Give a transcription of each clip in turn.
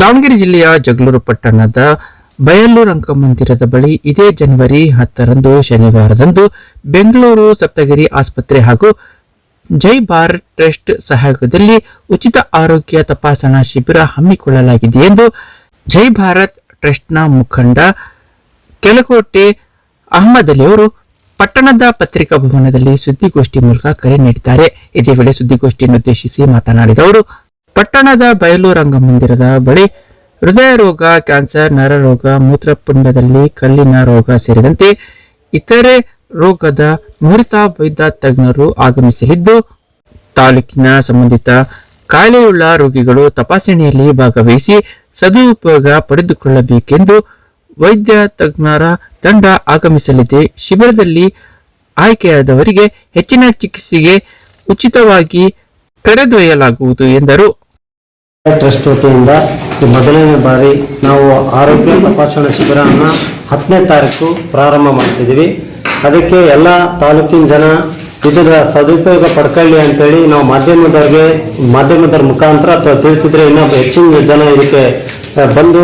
ದಾವಣಗೆರೆ ಜಿಲ್ಲೆಯ ಜಗಳೂರು ಪಟ್ಟಣದ ಬಯಲು ರಂಗಮಂದಿರದ ಬಳಿ ಇದೇ ಜನವರಿ ಹತ್ತರಂದು ಶನಿವಾರದಂದು ಬೆಂಗಳೂರು ಸಪ್ತಗಿರಿ ಆಸ್ಪತ್ರೆ ಹಾಗೂ ಜೈ ಭಾರತ್ ಟ್ರಸ್ಟ್ ಸಹಯೋಗದಲ್ಲಿ ಉಚಿತ ಆರೋಗ್ಯ ತಪಾಸಣಾ ಶಿಬಿರ ಹಮ್ಮಿಕೊಳ್ಳಲಾಗಿದೆ ಎಂದು ಜೈ ಭಾರತ್ ಟ್ರಸ್ಟ್ನ ಮುಖಂಡ ಕೆಲಕೋಟೆ ಅಹಮದ್ ಅಲಿ ಅವರು ಪಟ್ಟಣದ ಪತ್ರಿಕಾ ಭವನದಲ್ಲಿ ಸುದ್ದಿಗೋಷ್ಠಿ ಮೂಲಕ ಕರೆ ನೀಡಿದ್ದಾರೆ. ಇದೇ ವೇಳೆ ಸುದ್ದಿಗೋಷ್ಠಿಯನ್ನು ಉದ್ದೇಶಿಸಿ ಮಾತನಾಡಿದ ಅವರು ಪಟ್ಟಣದ ಬಯಲು ರಂಗಮಂದಿರದ ಬಳಿ ಹೃದಯ ರೋಗ, ಕ್ಯಾನ್ಸರ್ ನರರೋಗ ಮೂತ್ರಪಿಂಡದಲ್ಲಿ ಕಲ್ಲಿನ ರೋಗ ಸೇರಿದಂತೆ ಇತರೆ ರೋಗದ ನುರಿತ ವೈದ್ಯ ತಜ್ಞರು ಆಗಮಿಸಲಿದ್ದು, ತಾಲೂಕಿನ ಸಂಬಂಧಿತ ಕಾಯಿಲೆಯುಳ್ಳ ರೋಗಿಗಳು ತಪಾಸಣೆಯಲ್ಲಿ ಭಾಗವಹಿಸಿ ಸದುಪಯೋಗ ಪಡೆದುಕೊಳ್ಳಬೇಕೆಂದು ವೈದ್ಯ ತಜ್ಞರ ತಂಡ ಆಗಮಿಸಲಿದೆ. ಶಿಬಿರದಲ್ಲಿ ಆಯ್ಕೆಯಾದವರಿಗೆ ಹೆಚ್ಚಿನ ಚಿಕಿತ್ಸೆಗೆ ಉಚಿತವಾಗಿ ಕರೆದೊಯ್ಯಲಾಗುವುದು ಎಂದರು. ಟ್ರಸ್ಟ್ ವತಿಯಿಂದ ಮೊದಲನೇ ಬಾರಿ ನಾವು ಆರೋಗ್ಯ ತಪಾಸಣಾ ಶಿಬಿರವನ್ನು ಹತ್ತನೇ ತಾರೀಕು ಪ್ರಾರಂಭ ಮಾಡ್ತಿದ್ದೀವಿ. ಅದಕ್ಕೆ ಎಲ್ಲ ತಾಲೂಕಿನ ಜನ ಇದರ ಸದುಪಯೋಗ ಪಡ್ಕೊಳ್ಳಿ ಅಂತೇಳಿ ನಾವು ಮಾಧ್ಯಮದವ್ರಿಗೆ, ಮಾಧ್ಯಮದವ್ರ ಮುಖಾಂತರ ಅಥವಾ ತಿಳಿಸಿದ್ರೆ ಇನ್ನೂ ಹೆಚ್ಚಿನ ಜನ ಇದಕ್ಕೆ ಬಂದು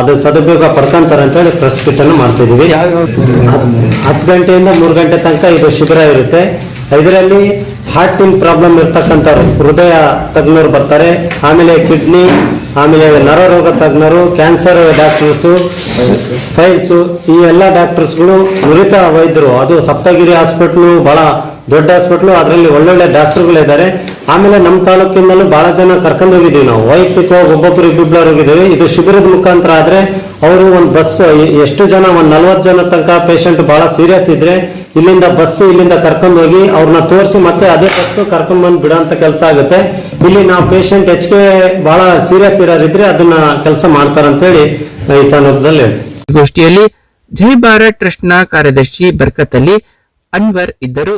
ಅದು ಸದುಪಯೋಗ ಪಡ್ಕೊಂತಾರೆ ಅಂತೇಳಿ ಪ್ರೆಸ್ ಮೀಟನ್ನು ಮಾಡ್ತಿದ್ದೀವಿ. ಹತ್ತು ಗಂಟೆಯಿಂದ ಮೂರು ಗಂಟೆ ತನಕ ಇದು ಶಿಬಿರ ಇರುತ್ತೆ. ಇದರಲ್ಲಿ ಹಾರ್ಟಿನ ಪ್ರಾಬ್ಲಮ್ ಇರ್ತಕ್ಕಂಥವ್ರು. ಹೃದಯ ತಜ್ಞರು ಬರ್ತಾರೆ. ಆಮೇಲೆ ಕಿಡ್ನಿ ಆಮೇಲೆ ನರರೋಗ ತಜ್ಞರು ಕ್ಯಾನ್ಸರ್ ಡಾಕ್ಟರ್ಸು ಫೈಲ್ಸು ಈ ಎಲ್ಲ ಡಾಕ್ಟರ್ಸ್ಗಳು ನುರಿತ ವೈದ್ಯರು. ಅದು ಸಪ್ತಗಿರಿ ಹಾಸ್ಪಿಟ್ಲು ಬಹಳ ದೊಡ್ಡ ಹಾಸ್ಪಿಟ್ಲು ಅದರಲ್ಲಿ ಒಳ್ಳೊಳ್ಳೆ ಡಾಕ್ಟರ್ಗಳಿದ್ದಾರೆ ಆಮೇಲೆ ನಮ್ಮ ತಾಲೂಕಿನಲ್ಲೂ ಬಹಳ ಜನ ಕರ್ಕೊಂಡು ಹೋಗಿದ್ದೀವಿ ನಾವು. ವೈಯಕ್ತಿಕವಾಗಿ ಒಬ್ಬೊಬ್ಬರು ಇಬ್ಬಿಬ್ಬರು ಹೋಗಿದ್ದೀವಿ. ಇದು ಶಿಬಿರದ ಮುಖಾಂತರ ಆದ್ರೆ ಅವರು ಒಂದು ಬಸ್ ಎಷ್ಟು ಜನ, ಒಂದು ನಲ್ವತ್ತು ಜನ ತನಕ ಪೇಷಂಟ್ ಬಹಳ ಸೀರಿಯಸ್ ಇದ್ರೆ ಇಲ್ಲಿಂದ ಬಸ್ಸು ಇಲ್ಲಿಂದ ಕರ್ಕೊಂಡು ಹೋಗಿ ಅವ್ರನ್ನ ತೋರಿಸಿ ಮತ್ತೆ ಅದೇ ಬಸ್ಸು ಕರ್ಕೊಂಡು ಬಂದು ಬಿಡೋಂಥ ಕೆಲಸ ಆಗುತ್ತೆ. ಇಲ್ಲಿ ನಾವು ಪೇಷಂಟ್ ಹೆಚ್ಚಿಗೆ ಬಹಳ ಸೀರಿಯಸ್ ಇರೋರಿದ್ರೆ ಅದನ್ನ ಕೆಲಸ ಮಾಡ್ತಾರಂತೇಳಿ ಈ ಸಂದರ್ಭದಲ್ಲಿ ಹೇಳ್ತೀನಿ. ಗೋಷ್ಠಿಯಲ್ಲಿ ಜೈ ಭಾರತ್ ಟ್ರಸ್ಟ್ನ ಕಾರ್ಯದರ್ಶಿ ಬರ್ಕತ್ ಅಲಿ ಅನ್ವರ್ ಇದ್ದರು.